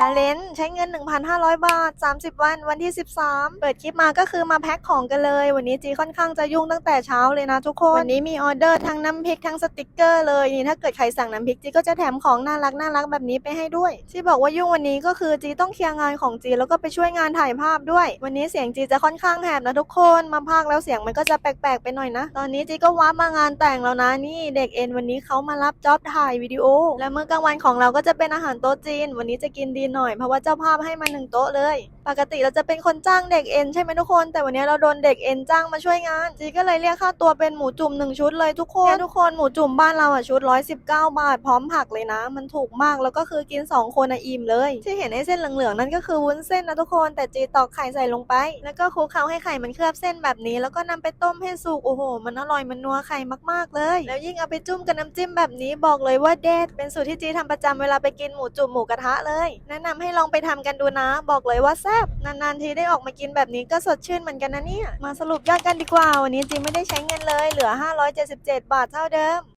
ชาเลนจ์ใช้เงิน 1,500 บาท 30 วันวันที่ 13 เปิดคลิปมาก็คือมาแพ็คของกันเลย วันนี้จีค่อนข้างจะยุ่งตั้งแต่เช้าเลยนะทุกคน วันนี้มีออเดอร์ทั้งน้ำพริกทั้งสติกเกอร์เลยนี่ถ้าเกิดใครสั่งน้ำพริกจีก็จะแถมของน่ารักน่ารักแบบนี้ไปให้ด้วย ที่บอกว่ายุ่งวันนี้ก็คือจีต้องเคลียร์งานของจีแล้วก็ไปช่วยงานถ่ายภาพด้วย วันนี้เสียงจีจะค่อนข้างแหบนะทุกคนมาพากแล้วเสียงมันก็จะแปลกๆไปหน่อยนะ ตอนนี้จีก็ว้ามางานแต่งแล้วนะนี่เด็กเอ็นวันนี้เขามารับจ็อบถ่ายวิดีโอ และมื้อกลางวันของเราก็จะเป็นอาหารโต๊ะจีน วันนี้จะกินดีหน่อย เพราะว่าเจ้าภาพให้มาหนึ่งโต๊ะเลย ปกติเราจะเป็นคนจ้างเด็กเอ็นใช่ไหมทุกคน แต่วันนี้เราโดนเด็กเอ็นจ้างมาช่วยงานจีก็เลยเรียกค่าตัวเป็นหมูจุ่มหนึ่งชุดเลยทุกคนทุกคนหมูจุ่มบ้านเราอะชุด 119 บาท พร้อมผักเลยนะ มันถูกมากแล้วก็คือกิน 2 คนอะอิ่มเลย ที่เห็นไอ้เส้นเหลืองๆนั่นก็คือวุ้นเส้นนะทุกคนแต่จีตอกไข่ใส่ลงไป แล้วก็คลุกเคล้าให้ไข่มันเคลือบเส้นแบบนี้ แล้วก็นำไปต้มให้สุกโอ้โห มันอร่อยมันนัวไข่มากๆเลย แล้วยิ่งเอาไปจุ่มกับน้ำจิ้มแบบนี้บอกเลยว่าเด็ดเป็นสูตรที่จีทำประจำเวลาไปกินหมูจุ่มหมูกระทะเลย แนะนำให้ลองไปทำกันดูนะ บอกเลยว่าแซ่นานๆทีได้ออกมากินแบบนี้ก็สดชื่นเหมือนกันนะเนี่ย มาสรุปยอดกันดีกว่า วันนี้จีไม่ได้ใช้เงินเลย เหลือ 577 บาทเท่าเดิม